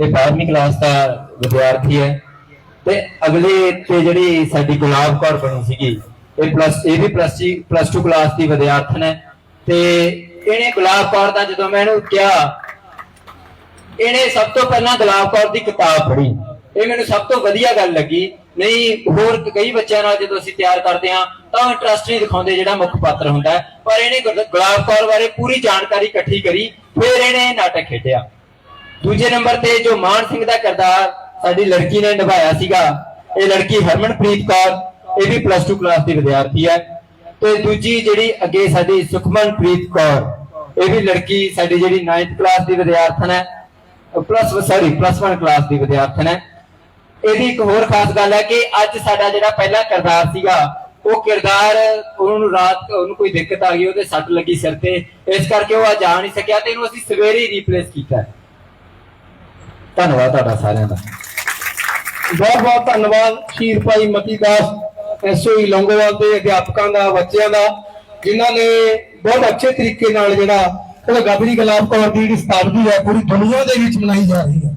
ਇਹ 12ਵੀਂ ਕਲਾਸ ਦਾ ਵਿਦਿਆਰਥੀ ਹੈ। ਤੇ ਅਗਲੇ ਤੇ ਜਿਹੜੀ ਸਾਡੀ ਗੁਲਾਬ ਕੌਰ ਬਣੀ ਸੀਗੀ, ਇਹ ਪਲੱਸ ਇਹ ਵੀ ਪਲੱਸ ਪਲੱਸ 2 ਕਲਾਸ ਦੀ ਵਿਦਿਆਰਥਣ ਹੈ। ਤੇ ਇਹਨੇ ਗੁਲਾਬ ਕੌਰ ਦਾ ਜਦੋਂ ਮੈਂ ਇਹਨੂੰ ਕਿਹਾ, ਇਹਨੇ ਸਭ ਤੋਂ ਪਹਿਲਾਂ ਗੁਲਾਬ ਕੌਰ ਦੀ ਕਿਤਾਬ ਪੜ੍ਹੀ। ਇਹ ਮੈਨੂੰ ਸਭ ਤੋਂ ਵਧੀਆ ਗੱਲ ਲੱਗੀ। ਨਹੀਂ, ਹੋਰ ਕਈ ਬੱਚਿਆਂ ਨਾਲ ਜਦੋਂ ਅਸੀਂ ਤਿਆਰ ਕਰਦੇ ਹਾਂ, ਤਾਂ ਇੰਟਰਸਟ ਨਹੀਂ ਦਿਖਾਉਂਦੇ ਜਿਹੜਾ ਮੁੱਖ ਪਾਤਰ ਹੁੰਦਾ ਪਰ ਇਹਨੇ ਗੁਲਾਬ ਕੌਰ ਬਾਰੇ ਪੂਰੀ ਜਾਣਕਾਰੀ ਇਕੱਠੀ ਕਰੀ, ਫਿਰ ਇਹਨੇ ਨਾਟਕ ਖੇਡਿਆ। ਦੂਜੇ ਨੰਬਰ ਤੇ ਜੋ ਮਾਨ ਸਿੰਘ ਦਾ ਕਿਰਦਾਰ ਸਾਡੀ ਲੜਕੀ ਨੇ ਨਿਭਾਇਆ ਸੀਗਾ, ਇਹ ਲੜਕੀ ਹਰਮਨਪ੍ਰੀਤ ਕੌਰ, ਇਹ ਵੀ ਪਲੱਸ 2 ਕਲਾਸ ਦੀ ਵਿਦਿਆਰਥੀ ਹੈ। ਤੇ ਦੂਜੀ ਜਿਹੜੀ ਅੱਗੇ ਸਾਡੀ ਸੁਖਮਨਪ੍ਰੀਤ ਕੌਰ, ਇਹ ਵੀ ਲੜਕੀ ਸਾਡੀ ਜਿਹੜੀ 9th ਕਲਾਸ ਦੀ ਵਿਦਿਆਰਥਣ ਹੈ ਪਲੱਸ ਸੌਰੀ ਪਲੱਸ 1 ਕਲਾਸ ਦੀ ਵਿਦਿਆਰਥਣ ਹੈ। ਇਹਦੀ ਇੱਕ ਹੋਰ ਖਾਸ ਗੱਲ ਹੈ ਕਿ ਅੱਜ ਸਾਡਾ ਜਿਹੜਾ ਪਹਿਲਾ ਕਿਰਦਾਰ ਸੀਗਾ, ਉਹ ਕਿਰਦਾਰ ਉਹਨੂੰ ਰਾਤ ਉਹਨੂੰ ਕੋਈ ਦਿੱਕਤ ਆ ਗਈ, ਉਹਦੇ ਸੱਟ ਲੱਗੀ ਸਿਰ ਤੇ, ਇਸ ਕਰਕੇ ਉਹ ਅੱਜ ਆ ਨਹੀਂ ਸਕਿਆ ਤੇ ਇਹਨੂੰ ਅਸੀਂ ਸਵੇਰੇ ਰੀਪਲੇਸ ਕੀਤਾ। ਧੰਨਵਾਦ ਤੁਹਾਡਾ ਸਾਰਿਆਂ ਦਾ। ਬਹੁਤ ਬਹੁਤ ਧੰਨਵਾਦ ਸ਼ੀਰ ਭਾਈ ਮਤੀ ਦਾਸ ਐਸਓਈ ਲੰਗੋਵਾਲ ਦੇ ਅਧਿਆਪਕਾਂ ਦਾ, ਬੱਚਿਆਂ ਦਾ, ਜਿਨ੍ਹਾਂ ਨੇ ਬਹੁਤ ਅੱਛੇ ਤਰੀਕੇ ਨਾਲ ਜਿਹੜਾ ਉਹ ਗਾਬਰੀ ਗੁਲਾਬ ਕੌਰ ਦੀ ਜਿਹੜੀ ਸਤਾਬਦੀ ਹੈ, ਪੂਰੀ ਦੁਨੀਆ ਦੇ ਵਿੱਚ ਮਨਾਈ ਜਾ ਰਹੀ ਹੈ।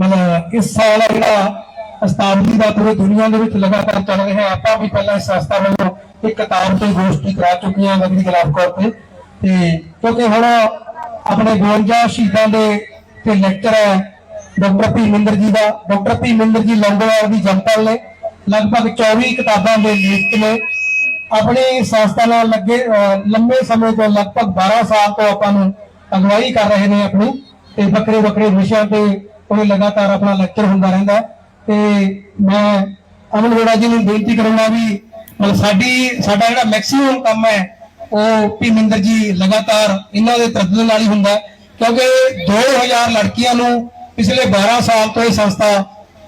ਮਤਲਬ ਇਸ ਸਾਲ ਜਿਹੜਾ ਸਤਾਬਦੀ ਦਾ ਪੂਰੀ ਦੁਨੀਆ ਦੇ ਵਿੱਚ ਲਗਾਤਾਰ ਚੱਲ ਰਿਹਾ ਹੈ। ਆਪਾਂ ਵੀ ਪਹਿਲਾਂ ਇਸ ਸੰਸਥਾ ਵੱਲੋਂ ਇੱਕ ਕਿਤਾਬ ਤੇ ਗੋਸ਼ਟੀ ਕਰਾ ਚੁੱਕੇ ਹਾਂ ਗਾਬਰੀ ਗੁਲਾਬ ਕੌਰ ਤੇ। ਤੇ ਕਿਉਂਕਿ ਹੁਣ ਆਪਣੇ 52 ਸ਼ਹੀਦਾਂ ਦੇ ਤੇ ਲੈਕਚਰ ਹੈ ਡਾਕਟਰ ਭੀਮਿੰਦਰ ਜੀ ਦਾ, ਡਾਕਟਰ ਭੀਮਿੰਦਰ ਜੀ ਲੰਗੋਵਾਲ ਦੀ ਜਨਤਲ ਨੇ ਲਗਭਗ 24 ਕਿਤਾਬਾਂ ਦੇ ਲੇਖਕ ਨੇ। ਆਪਣੀ ਸੰਸਥਾ ਨਾਲ ਲੱਗੇ ਲੰਬੇ ਸਮੇਂ ਤੋਂ ਲਗਭਗ 12 ਸਾਲ ਤੋਂ ਆਪਾਂ ਨੂੰ ਅਗਵਾਈ ਕਰ ਰਹੇ ਨੇ ਆਪਣੀ। ਤੇ ਵੱਖਰੇ ਵੱਖਰੇ ਵਿਸ਼ਿਆਂ ਤੇ ਉਹ ਲਗਾਤਾਰ ਆਪਣਾ ਲੈਕਚਰ ਹੁੰਦਾ ਰਹਿੰਦਾ। ਤੇ ਮੈਂ ਅਮਨ ਵੇੜਾ ਜੀ ਨੂੰ ਬੇਨਤੀ ਕਰੂੰਗਾ ਵੀ ਮਤਲਬ ਸਾਡੀ, ਸਾਡਾ ਜਿਹੜਾ ਮੈਕਸਿਮਮ ਕੰਮ ਹੈ, ਉਹ ਭੀਮਿੰਦਰ ਜੀ ਲਗਾਤਾਰ ਇਹਨਾਂ ਦੇ ਤਰੱਦਦ ਨਾਲ ਹੀ ਹੁੰਦਾ ਹੈ। ਕਿਉਂਕਿ 2000 ਲੜਕੀਆਂ ਨੂੰ ਪਿਛਲੇ 12 ਸਾਲ ਤੋਂ ਇਹ ਸੰਸਥਾ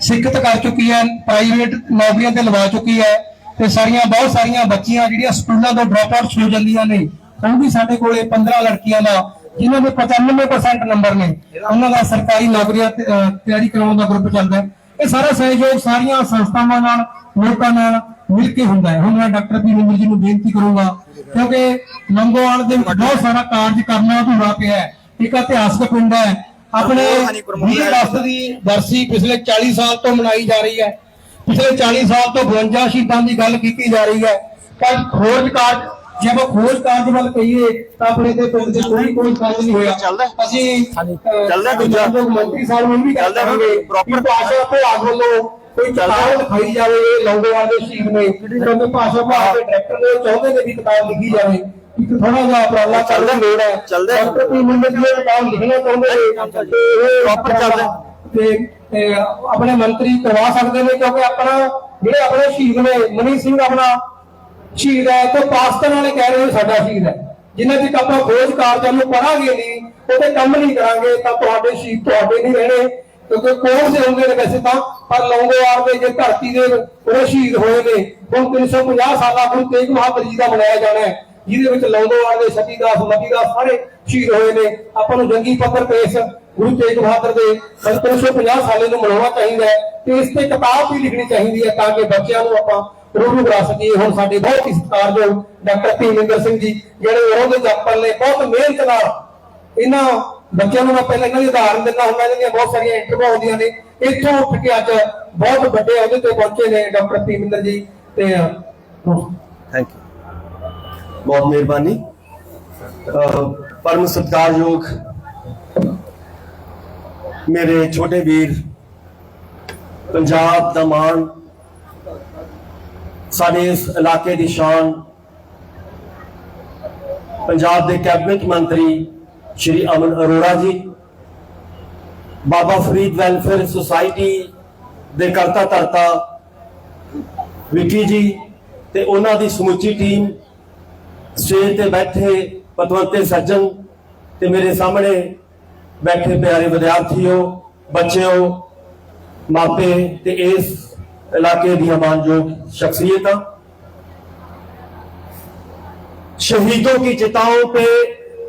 ਸਿੱਖਿਤ ਕਰ ਚੁੱਕੀ ਹੈ ਪ੍ਰਾਈਵੇਟ ਨੌਕਰੀਆਂ ਤੇ ਲਵਾ ਚੁੱਕੀ ਹੈ ਤੇ ਸਾਰੀਆਂ, ਬਹੁਤ ਸਾਰੀਆਂ ਬੱਚੀਆਂ ਜਿਹੜੀਆਂ ਸਕੂਲਾਂ ਤੋਂ ਡ੍ਰੌਪ ਆਊਟਸ ਹੋ ਜਾਂਦੀਆਂ ਨੇ, ਉਹ ਵੀ ਸਾਡੇ ਕੋਲੇ 15 ਲੜਕੀਆਂ ਦਾ, ਜਿਨ੍ਹਾਂ ਦੇ 95% ਨੰਬਰ ਨੇ, ਉਹਨਾਂ ਦਾ ਸਰਕਾਰੀ ਨੌਕਰੀਆਂ ਤਿਆਰੀ ਕਰਾਉਣ ਦਾ ਗਰੁੱਪ ਚੱਲਦਾ ਹੈ। ਇਹ ਸਾਰਾ ਸਹਿਯੋਗ ਸਾਰੀਆਂ ਸੰਸਥਾਵਾਂ ਨਾਲ, ਲੋਕਾਂ ਨਾਲ ਮਿਲ ਕੇ ਹੁੰਦਾ ਹੈ। ਹੁਣ ਮੈਂ ਡਾਕਟਰ ਪੀਰਮਿੰਦਰ ਜੀ ਨੂੰ ਬੇਨਤੀ ਕਰੂੰਗਾ, ਕਿਉਂਕਿ ਲੰਗੋਵਾਲ ਦੇ ਬਹੁਤ ਸਾਰਾ ਕਾਰਜ ਕਰਨਾ ਅਧੂਰਾ ਪਿਆ ਹੈ। ਇੱਕ ਇਤਿਹਾਸਕ ਪਿੰਡ ਹੈ ਆਪਣੇ ਵੀਰ ਅਗਸਤ ਦੀ ਬਰਸੀ ਪਿਛਲੇ 40 ਸਾਲ ਤੋਂ ਮਨਾਈ ਜਾ ਰਹੀ ਹੈ। ਪਿਛਲੇ 40 ਸਾਲ ਤੋਂ 52 ਸ਼ਹੀਦਾਂ ਦੀ ਗੱਲ ਕੀਤੀ ਜਾ ਰਹੀ ਹੈ। ਪਰ ਖੋਜ ਕਾਰਜ ਜੇ ਆਪਾਂ ਖੋਜ ਕਾਰਜ ਵੱਲ ਕਹੀਏ ਤਾਂ ਆਪਣੇ ਤੇ ਪਿੰਡ ਦੇ ਕੋਈ ਕੋਈ ਕਾਰਜ ਨਹੀਂ ਹੋਇਆ। ਅਸੀਂ ਚੱਲਦਾ ਦੂਜਾ ਮੰਤਰੀ ਸਾਹਿਬ ਨੂੰ ਵੀ ਚੱਲਦਾ ਕਿ ਭਾਸ਼ਾ ਵਿਭਾਗ ਵੱਲੋਂ ਕੋਈ ਕਿਤਾਬ ਲਿਖਾਈ ਜਾਵੇ ਲੌਂਗੋਵਾਲ ਦੇ ਸ਼ਹੀਦ ਨੇ। ਕਿਉਂਕਿ ਭਾਸ਼ਾ ਵਿਭਾਗ ਦੇ ਡਾਇਰੈਕਟਰ ਨੇ ਚਾਹੁੰਦੇ ਨੇ ਵੀ ਕਿਤਾਬ ਲਿਖੀ ਜਾਵੇ। ਇੱਕ ਥੋੜਾ ਜਿਹਾ ਉਪਰਾਲਾ ਚੱਲਦਾ ਲੋੜ ਹੈ। ਚੱਲਦਾ। ਮੁੰਡੇ ਜੀ ਇਹ ਕਿਤਾਬ ਲਿਖਣਾ ਚਾਹੁੰਦੇ ਨੇ। ਤੇ ਇਹ Proper ਚੱਲਦਾ। ਤੇ ਆਪਣੇ ਮੰਤਰੀ ਕਰਵਾ ਸਕਦੇ ਨੇ ਕਿਉਂਕਿ ਆਪਣਾ ਜਿਹੜੇ ਆਪਣੇ ਸ਼ਹੀਦ ਨੇ ਮਨੀ ਸਿੰਘ ਆਪਣਾ ਸ਼ਹੀਦ ਹੈ ਤੇ ਪਾਕਿਸਤਾਨ ਵਾਲੇ ਕਹਿ ਰਹੇ ਨੇ ਸਾਡਾ ਸ਼ਹੀਦ ਹੈ। ਜਿੰਨਾ ਚਿਰ ਆਪਾਂ ਖੋਜ ਕਾਰਜਾਂ ਨੂੰ ਪੜਾਂਗੇ ਨਹੀਂ ਉਹਦੇ ਕੰਮ ਨਹੀਂ ਕਰਾਂਗੇ ਤਾਂ ਤੁਹਾਡੇ ਸ਼ਹੀਦ ਤੁਹਾਡੇ ਨਹੀਂ ਰਹਿਣੇ। ਕਿਉਂਕਿ ਕੋਲ ਦੇ ਹੁੰਦੇ ਨੇ ਵੈਸੇ ਤਾਂ ਪਰ ਲੌਂਗੋਵਾਲ ਦੇ ਜੇ ਧਰਤੀ ਦੇ ਉਹ ਸ਼ਹੀਦ ਹੋਏ ਨੇ। ਹੁਣ 350 ਸਾਲਾ ਗੁਰੂ ਤੇਗ ਬਹਾਦਰ ਜੀ ਦਾ ਮਨਾਇਆ ਜਾਣਾ ਹੈ। ਜਿਹਦੇ ਵਿੱਚ ਲੌਂਗੋਵਾਲ ਦੇ ਸਤੀਦਾਸ ਮਤੀਦਾਸ ਸਾਰੇ ਸ਼ਹੀਦ ਹੋਏ ਨੇ। ਆਪਾਂ ਨੂੰ ਜੰਗੀ ਪੱਤਰ ਪੇਸ਼ ਗੁਰੂ ਤੇਗ ਬਹਾਦਰ ਦੇ 350 ਸਾਲੇ ਨੂੰ ਮਨਾਉਣਾ ਚਾਹੀਦਾ ਹੈ ਤੇ ਇਸ ਤੇ ਕਿਤਾਬ ਵੀ ਲਿਖਣੀ ਚਾਹੀਦੀ ਹੈ ਤਾਂ ਕਿ ਬੱਚਿਆਂ ਨੂੰ ਆਪਾਂ ਰੂਬਰੂ ਕਰਾ ਸਕੀਏ। ਹੁਣ ਸਾਡੇ ਬਹੁਤ ਹੀ ਸਤਿਕਾਰਯੋਗ ਡਾਕਟਰ ਭੀਮਿੰਦਰ ਸਿੰਘ ਜੀ, ਜਿਹੜੇ ਉਹਦੇ ਜਾਪਲ ਨੇ, ਬਹੁਤ ਮਿਹਨਤ ਨਾਲ ਇਹਨਾਂ ਬੱਚਿਆਂ ਨੂੰ ਮੈਂ ਪਹਿਲਾਂ ਇਹਨਾਂ ਦੀ ਉਦਾਹਰਨ ਦਿੰਦਾ ਹੁੰਦਾ, ਜਿਹੜੀਆਂ ਬਹੁਤ ਸਾਰੀਆਂ ਇੰਟਰਵਿਊ ਹੁੰਦੀਆਂ ਨੇ, ਇੱਥੋਂ ਉੱਠ ਕੇ ਅੱਜ ਬਹੁਤ ਵੱਡੇ ਅਹੁਦੇ ਤੇ ਪਹੁੰਚੇ ਨੇ ਡਾਕਟਰ ਭੀਮਿੰਦਰ ਜੀ ਤੇ ਥੈਂਕ ਯੂ ਬਹੁਤ ਮਿਹਰਬਾਨੀ। ਪਰਮ ਸਤਿਕਾਰਯੋਗ ਮੇਰੇ ਛੋਟੇ ਵੀਰ, ਪੰਜਾਬ ਦਾ ਮਾਣ, ਸਾਡੇ ਇਸ ਇਲਾਕੇ ਦੀ ਸ਼ਾਨ, ਪੰਜਾਬ ਦੇ ਕੈਬਨਿਟ ਮੰਤਰੀ ਸ਼੍ਰੀ ਅਮਨ ਅਰੋੜਾ ਜੀ, ਬਾਬਾ ਫਰੀਦ ਵੈਲਫੇਅਰ ਸੁਸਾਇਟੀ ਦੇ ਕਰਤਾ ਧਰਤਾ ਵਿੱਕੀ ਜੀ ਤੇ ਉਹਨਾਂ ਦੀ ਸਮੁੱਚੀ ਟੀਮ ਸਟੇਜ ਤੇ ਬੈਠੇ ਪਤਵੰਤੇ ਸੱਜਣ ਤੇ ਮੇਰੇ ਸਾਹਮਣੇ ਬੈਠੇ ਪਿਆਰੇ ਵਿਦਿਆਰਥੀਓ ਬੱਚਿਓ ਮਾਪੇ ਤੇ ਇਸ ਇਲਾਕੇ ਦੀਆਂ ਮਾਨਯੋਗ ਸ਼ਖਸੀਅਤਾਂ शहीदों की चिताओं पे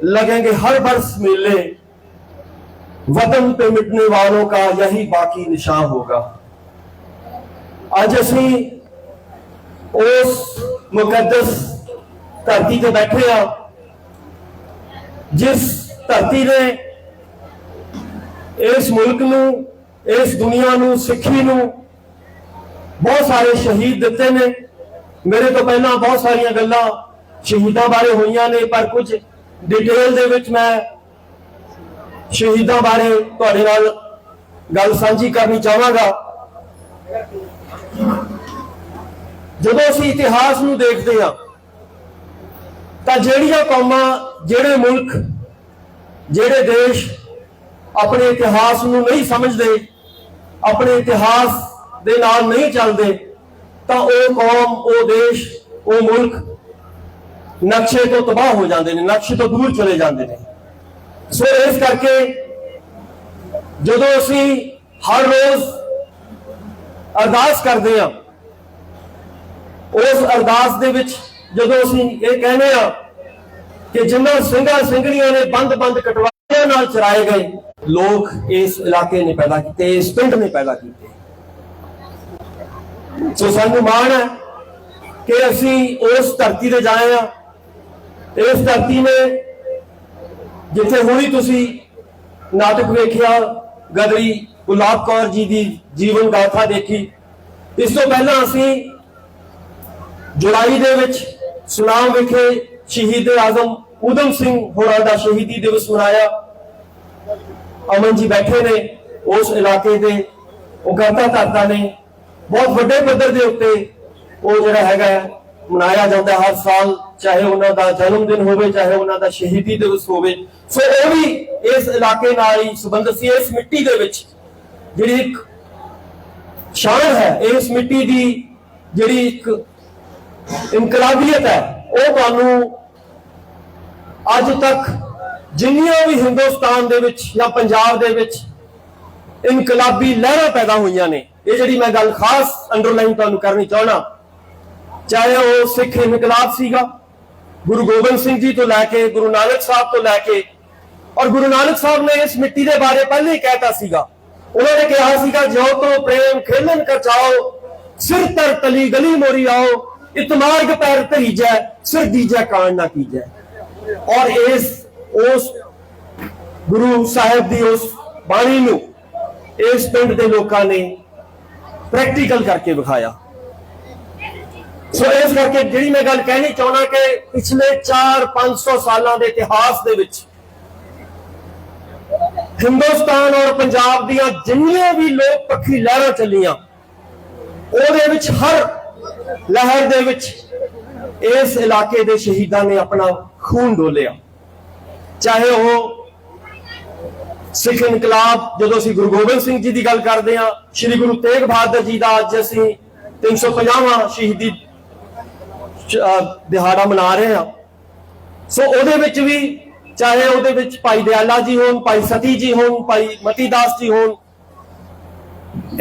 लगेंगे हर बरस मेले वतन पे मिटने वालों का यही बाकी निशान होगा ਅੱਜ ਅਸੀਂ ਉਸ ਮੁਕੱਦਸ ਧਰਤੀ ਤੇ ਬੈਠੇ ਆ। ਜਿਸ ਧਰਤੀ ਨੇ ਇਸ ਮੁਲਕ ਨੂੰ, ਇਸ ਦੁਨੀਆ ਨੂੰ, ਸਿੱਖੀ ਨੂੰ ਬਹੁਤ ਸਾਰੇ ਸ਼ਹੀਦ ਦਿੱਤੇ ਨੇ। ਮੇਰੇ ਤੋਂ ਪਹਿਲਾਂ ਬਹੁਤ ਸਾਰੀਆਂ ਗੱਲਾਂ ਸ਼ਹੀਦਾਂ ਬਾਰੇ ਹੋਈਆਂ ਨੇ, ਪਰ ਕੁਝ ਡਿਟੇਲ ਦੇ ਵਿੱਚ ਮੈਂ ਸ਼ਹੀਦਾਂ ਬਾਰੇ ਤੁਹਾਡੇ ਨਾਲ ਗੱਲ ਸਾਂਝੀ ਕਰਨੀ ਚਾਹਾਂਗਾ। ਜਦੋਂ ਅਸੀਂ ਇਤਿਹਾਸ ਨੂੰ ਦੇਖਦੇ ਹਾਂ ਤਾਂ ਜਿਹੜੀਆਂ ਕੌਮਾਂ, ਜਿਹੜੇ ਮੁਲਕ, ਜਿਹੜੇ ਦੇਸ਼ ਆਪਣੇ ਇਤਿਹਾਸ ਨੂੰ ਨਹੀਂ ਸਮਝਦੇ, ਆਪਣੇ ਇਤਿਹਾਸ ਦੇ ਨਾਲ ਨਹੀਂ ਚੱਲਦੇ, ਤਾਂ ਉਹ ਕੌਮ, ਉਹ ਦੇਸ਼, ਉਹ ਮੁਲਕ ਨਕਸ਼ੇ ਤੋਂ ਤਬਾਹ ਹੋ ਜਾਂਦੇ ਨੇ, ਨਕਸ਼ੇ ਤੋਂ ਦੂਰ ਚਲੇ ਜਾਂਦੇ ਨੇ। ਸੋ ਇਸ ਕਰਕੇ ਜਦੋਂ ਅਸੀਂ ਹਰ ਰੋਜ਼ ਅਰਦਾਸ ਕਰਦੇ ਹਾਂ, ਉਸ ਅਰਦਾਸ ਦੇ ਵਿੱਚ ਜਦੋਂ ਅਸੀਂ ਇਹ ਕਹਿੰਦੇ ਆ ਕਿ ਜਿਨ੍ਹਾਂ ਸਿੰਘਾਂ ਸਿੰਘਣੀਆਂ ਨੇ ਬੰਦ-ਬੰਦ ਕਟਵਾਈਆਂ ਨਾਲ ਚਰਾਏ ਗਏ, ਲੋਕ ਇਸ ਇਲਾਕੇ ਨੇ ਪੈਦਾ ਕੀਤੇ, ਇਸ ਪਿੰਡ ਨੇ ਪੈਦਾ ਕੀਤੇ। ਸੋ ਸਾਨੂੰ ਮਾਣ ਹੈ ਕਿ ਅਸੀਂ ਉਸ ਧਰਤੀ ਤੇ ਜਾਏ ਆ ਇਸ ਧਰਤੀ ਨੇ ਜਿੱਥੇ ਹੁਣੀ ਤੁਸੀਂ ਨਾਟਕ ਵੇਖਿਆ, ਗਦਰੀ ਗੁਲਾਬ ਕੌਰ ਜੀ ਦੀ ਜੀਵਨ ਗਾਥਾ ਦੇਖੀ, ਇਸ ਤੋਂ ਪਹਿਲਾਂ ਅਸੀਂ ਜੁਲਾਈ ਦੇ ਵਿੱਚ ਸੁਨਾਮ ਵਿਖੇ ਸ਼ਹੀਦ ਆਜ਼ਮ ਉਦਮ ਸਿੰਘ ਹੋਰਾਂ ਦਾ ਸ਼ਹੀਦੀ ਦਿਵਸ ਮਨਾਇਆ। ਅਮਨ ਜੀ ਬੈਠੇ ਨੇ ਉਸ ਇਲਾਕੇ ਦੇ, ਉਹ ਕਰਤਾ ਧਰਤਾ ਨੇ। ਬਹੁਤ ਵੱਡੇ ਪੱਧਰ ਦੇ ਉੱਤੇ ਉਹ ਜਿਹੜਾ ਹੈਗਾ ਮਨਾਇਆ ਜਾਂਦਾ ਹਰ ਸਾਲ, ਚਾਹੇ ਉਹਨਾਂ ਦਾ ਜਨਮ ਦਿਨ ਹੋਵੇ, ਚਾਹੇ ਉਹਨਾਂ ਦਾ ਸ਼ਹੀਦੀ ਦਿਵਸ ਹੋਵੇ। ਸੋ ਉਹ ਵੀ ਇਸ ਇਲਾਕੇ ਨਾਲ ਹੀ ਸੰਬੰਧਿਤ ਸੀ। ਇਸ ਮਿੱਟੀ ਦੇ ਵਿੱਚ ਜਿਹੜੀ ਇੱਕ ਸ਼ਾਨ ਹੈ, ਇਸ ਮਿੱਟੀ ਦੀ ਜਿਹੜੀ ਇੱਕ ਇਨਕਲਾਬੀਅਤ ਹੈ। ਉਹ ਤੁਹਾਨੂੰ ਅੱਜ ਤੱਕ ਜਿੰਨੀਆਂ ਵੀ ਹਿੰਦੁਸਤਾਨ ਦੇ ਵਿੱਚ ਜਾਂ ਪੰਜਾਬ ਦੇ ਵਿੱਚ ਇਨਕਲਾਬੀ ਲਹਿਰਾਂ ਪੈਦਾ ਹੋਈਆਂ ਨੇ, ਇਹ ਜਿਹੜੀ ਮੈਂ ਗੱਲ ਖਾਸ ਅੰਡਰਲਾਈਨ ਤੁਹਾਨੂੰ ਕਰਨੀ ਚਾਹਣਾ ਚਾਹੇ ਉਹ ਸਿੱਖ ਇਨਕਲਾਬ ਸੀਗਾ, ਗੁਰੂ ਗੋਬਿੰਦ ਸਿੰਘ ਜੀ ਤੋਂ ਲੈ ਕੇ, ਗੁਰੂ ਨਾਨਕ ਸਾਹਿਬ ਤੋਂ ਲੈ ਕੇ, ਔਰ ਗੁਰੂ ਨਾਨਕ ਸਾਹਿਬ ਨੇ ਇਸ ਮਿੱਟੀ ਦੇ ਬਾਰੇ ਪਹਿਲੇ ਹੀ ਕਹਿਤਾ ਸੀਗਾ। ਉਹਨਾਂ ਨੇ ਕਿਹਾ ਸੀਗਾ ਜੋ ਤੋਂ ਪ੍ਰੇਮ ਖੇਲਨ ਕਚਾਓ ਸਿਰ ਤਰ ਤਲੀ ਗਲੀ ਮੋਰੀ ਆਓ ਇਤਮਾਰਗ ਪੈਰ ਧਰੀਜੈ, ਸਿਰ ਦੀਜੈ ਕਾਣ ਨਾ ਕੀਜੈ। ਔਰ ਇਸ, ਉਸ ਗੁਰੂ ਸਾਹਿਬ ਦੀ ਉਸ ਬਾਣੀ ਨੂੰ ਇਸ ਪਿੰਡ ਦੇ ਲੋਕਾਂ ਨੇ ਪ੍ਰੈਕਟੀਕਲ ਕਰਕੇ ਵਿਖਾਇਆ। ਸੋ ਇਸ ਕਰਕੇ ਜਿਹੜੀ ਮੈਂ ਗੱਲ ਕਹਿਣੀ ਚਾਹੁੰਦਾ ਕਿ ਪਿਛਲੇ 4-500 ਸਾਲਾਂ ਦੇ ਇਤਿਹਾਸ ਦੇ ਵਿੱਚ ਹਿੰਦੁਸਤਾਨ ਔਰ ਪੰਜਾਬ ਦੀਆਂ ਜਿੰਨੀਆਂ ਵੀ ਲੋਕ ਪੱਖੀ ਲਹਿਰਾਂ ਚੱਲੀਆਂ, ਉਹਦੇ ਵਿੱਚ ਹਰ ਲਹਿਰ ਦੇ ਵਿੱਚ ਇਸ ਇਲਾਕੇ ਦੇ ਸ਼ਹੀਦਾਂ ਨੇ ਆਪਣਾ ਖੂਨ ਡੋਲਿਆ। ਚਾਹੇ ਉਹ ਸਿੱਖ ਇਨਕਲਾਬ, ਜਦੋਂ ਅਸੀਂ ਗੁਰੂ ਗੋਬਿੰਦ ਸਿੰਘ ਜੀ ਦੀ ਗੱਲ ਕਰਦੇ ਹਾਂ, ਸ੍ਰੀ ਗੁਰੂ ਤੇਗ ਬਹਾਦਰ ਜੀ ਦਾ ਅੱਜ ਅਸੀਂ 350ਵਾਂ ਸ਼ਹੀਦੀ ਚ- ਅਹ, ਦਿਹਾੜਾ ਮਨਾ ਰਹੇ ਹਾਂ। ਸੋ ਉਹਦੇ ਵਿੱਚ ਵੀ ਚਾਹੇ ਉਹਦੇ ਵਿੱਚ ਭਾਈ ਦਿਆਲਾ ਜੀ ਹੋਣ, ਭਾਈ ਸਤੀ ਜੀ ਹੋਣ, ਭਾਈ ਮਤੀ ਦਾਸ ਜੀ ਹੋਣ,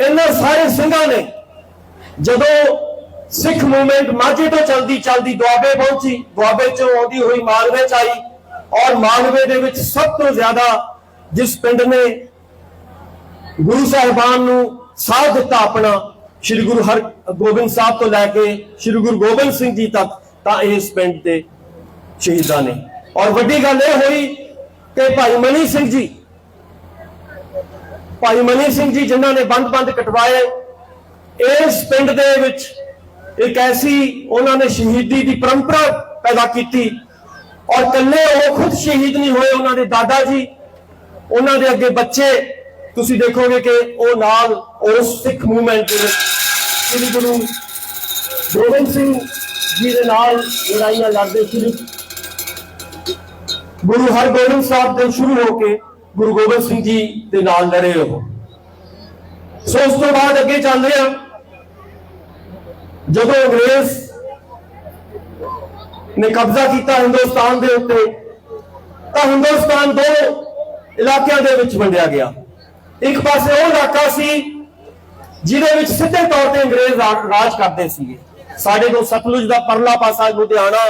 ਇਹਨਾਂ ਸਾਰੇ ਸਿੰਘਾਂ ਨੇ ਜਦੋਂ ਸਿੱਖ ਮੂਵਮੈਂਟ ਮਾਝੇ ਤੋਂ ਚਲਦੀ ਚਲਦੀ ਦੁਆਬੇ ਪਹੁੰਚੀ। ਦੁਆਬੇ ਚੋਂ ਆਉਂਦੀ ਹੋਈ ਮਾਲਵੇ ਚ ਆਈ ਔਰ ਮਾਲਵੇ ਦੇ ਵਿੱਚ ਸਭ ਤੋਂ ਜ਼ਿਆਦਾ ਜਿਸ ਪਿੰਡ ਨੇ ਗੁਰੂ ਸਾਹਿਬਾਨ ਨੂੰ ਸਾਥ ਦਿੱਤਾ ਆਪਣਾ, ਸ੍ਰੀ ਗੁਰੂ ਹਰ ਗੋਬਿੰਦ ਸਾਹਿਬ ਤੋਂ ਲੈ ਕੇ ਸ੍ਰੀ ਗੁਰੂ ਗੋਬਿੰਦ ਸਿੰਘ ਜੀ ਤੱਕ, ਤਾਂ ਇਸ ਪਿੰਡ ਦੇ ਸ਼ਹੀਦਾਂ ਨੇ। ਔਰ ਵੱਡੀ ਗੱਲ ਇਹ ਹੋਈ ਕਿ ਭਾਈ ਮਨੀ ਸਿੰਘ ਜੀ, ਭਾਈ ਮਨੀ ਸਿੰਘ ਜੀ ਜਿਨ੍ਹਾਂ ਨੇ ਬੰਦ-ਬੰਦ ਕਟਵਾਏ, ਇਸ ਪਿੰਡ ਦੇ ਵਿੱਚ ਇੱਕ ਐਸੀ ਉਹਨਾਂ ਨੇ ਸ਼ਹੀਦੀ ਦੀ ਪਰੰਪਰਾ ਪੈਦਾ ਕੀਤੀ। ਔਰ ਕੱਲੇ ਉਹ ਖੁਦ ਸ਼ਹੀਦ ਨਹੀਂ ਹੋਏ, ਉਹਨਾਂ ਦੇ ਦਾਦਾ ਜੀ, ਉਹਨਾਂ ਦੇ ਅੱਗੇ ਬੱਚੇ। ਤੁਸੀਂ ਦੇਖੋਗੇ ਕਿ ਉਹ ਨਾਲ ਉਸ ਸਿੱਖ ਮੂਵਮੈਂਟ ਦੇ ਵਿੱਚ ਸ੍ਰੀ ਗੁਰੂ ਗੋਬਿੰਦ ਸਿੰਘ ਜੀ ਦੇ ਨਾਲ ਲੜਾਈਆਂ ਲੜਦੇ ਸੀ ਗੁਰੂ ਹਰਗੋਬਿੰਦ ਸਾਹਿਬ ਦੇ ਸ਼ੁਰੂ ਹੋ ਕੇ ਗੁਰੂ ਗੋਬਿੰਦ ਸਿੰਘ ਜੀ ਦੇ ਨਾਲ ਲੜੇ ਉਹ। ਸੋ ਉਸ ਤੋਂ ਬਾਅਦ ਅੱਗੇ ਚੱਲਦੇ ਆ ਜਦੋਂ ਅੰਗਰੇਜ਼ ਨੇ ਕਬਜ਼ਾ ਕੀਤਾ ਹਿੰਦੁਸਤਾਨ ਦੇ ਉੱਤੇ, ਤਾਂ ਹਿੰਦੁਸਤਾਨ ਦੋ ਇਲਾਕਿਆਂ ਦੇ ਵਿੱਚ ਵੰਡਿਆ ਗਿਆ। ਇੱਕ ਪਾਸੇ ਉਹ ਇਲਾਕਾ ਸੀ ਜਿਹਦੇ ਵਿੱਚ ਸਿੱਧੇ ਤੌਰ ਤੇ ਅੰਗਰੇਜ਼ ਰਾਜ ਕਰਦੇ ਸੀਗੇ। ਸਾਡੇ ਤੋਂ ਸਤਲੁਜ ਦਾ ਪਰਲਾ ਪਾਸਾ ਲੁਧਿਆਣਾ,